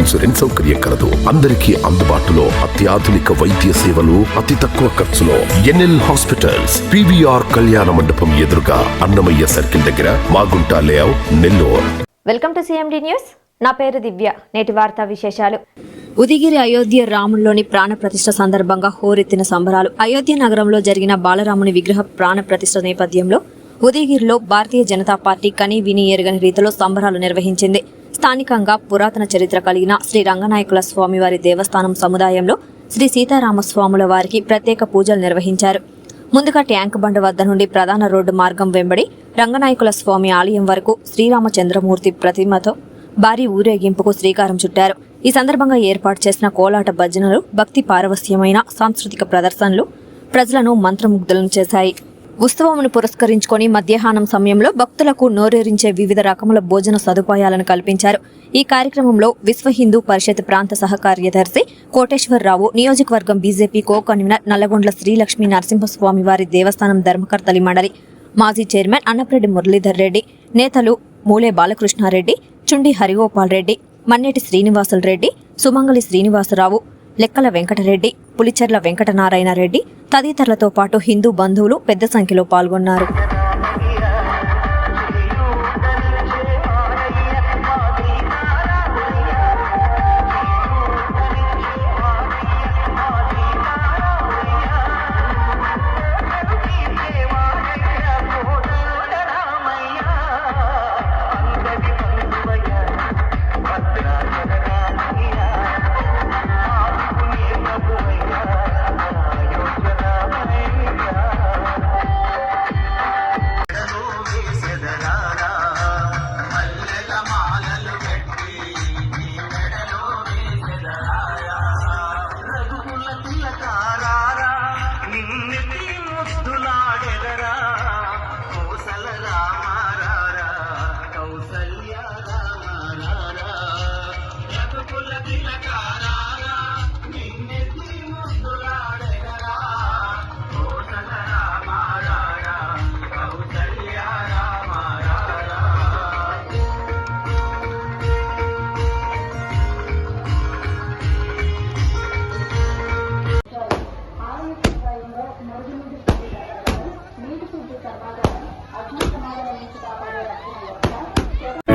Insurance సౌకర్యం కలదు. అందరికీ అందుబాటులో అత్యాధునిక వైద్య సేవలు అతి తక్కువ ఖర్చులో ఎన్ఎల్ హాస్పిటల్స్ పివిఆర్ కళ్యాణ మండపం ఎదురుగా అన్నమయ్య సర్కిల్ దగ్గర Magunta layout Nellore. Welcome to CMD news. నా పేరు దివ్య. నేటి వార్తా విశేషాలు. ఉదిగిరి అయోధ్య రాముల్లోని ప్రాణ ప్రతిష్ఠ సందర్భంగా హోరెత్తిన సంబరాలు. అయోధ్య నగరంలో జరిగిన బాలరాముని విగ్రహ ప్రాణ ప్రతిష్ఠ నేపథ్యంలో ఉదయగిరిలో భారతీయ జనతా పార్టీ కని విని ఎరగని రీతిలో సంబరాలు నిర్వహించింది. స్థానికంగా పురాతన చరిత్ర కలిగిన శ్రీ రంగనాయకుల స్వామివారి దేవస్థానం సముదాయంలో శ్రీ సీతారామస్వాముల వారికి ప్రత్యేక పూజలు నిర్వహించారు. ముందుగా ట్యాంక్ బండ్ వద్ద నుండి ప్రధాన రోడ్డు మార్గం వెంబడి రంగనాయకుల స్వామి ఆలయం వరకు శ్రీరామచంద్రమూర్తి ప్రతిమతో భారీ ఊరేగింపుకు శ్రీకారం చుట్టారు. ఈ సందర్భంగా ఏర్పాటు చేసిన కోలాట భజనలు భక్తి పారవస్యమైన సాంస్కృతిక ప్రదర్శనలు ప్రజలను మంత్రముగ్ధులను చేశాయి. ఉత్సవమును పురస్కరించుకొని మధ్యాహ్నం సమయంలో భక్తులకు నోరేరించే వివిధ రకముల భోజన సదుపాయాలను కల్పించారు. ఈ కార్యక్రమంలో విశ్వ హిందూ పరిషత్ ప్రాంత సహ కార్యదర్శి కోటేశ్వరరావు నియోజకవర్గం BJP co convener Nallagondla Srilakshmi Narasimhaswamy వారి దేవస్థానం ధర్మకర్తలి మండలి మాజీ చైర్మన్ అన్నప్రెడ్డి మురళీధర్ రెడ్డి నేతలు మూలే బాలకృష్ణారెడ్డి చుండి హరిగోపాల్ రెడ్డి మన్నెటి శ్రీనివాసులు రెడ్డి సుమంగళి శ్రీనివాసరావు లెక్కల వెంకటరెడ్డి పులిచెర్ల వెంకటనారాయణ రెడ్డి తదితరులతో పాటు హిందూ బంధువులు పెద్ద సంఖ్యలో పాల్గొన్నారు. നിന്നിൽ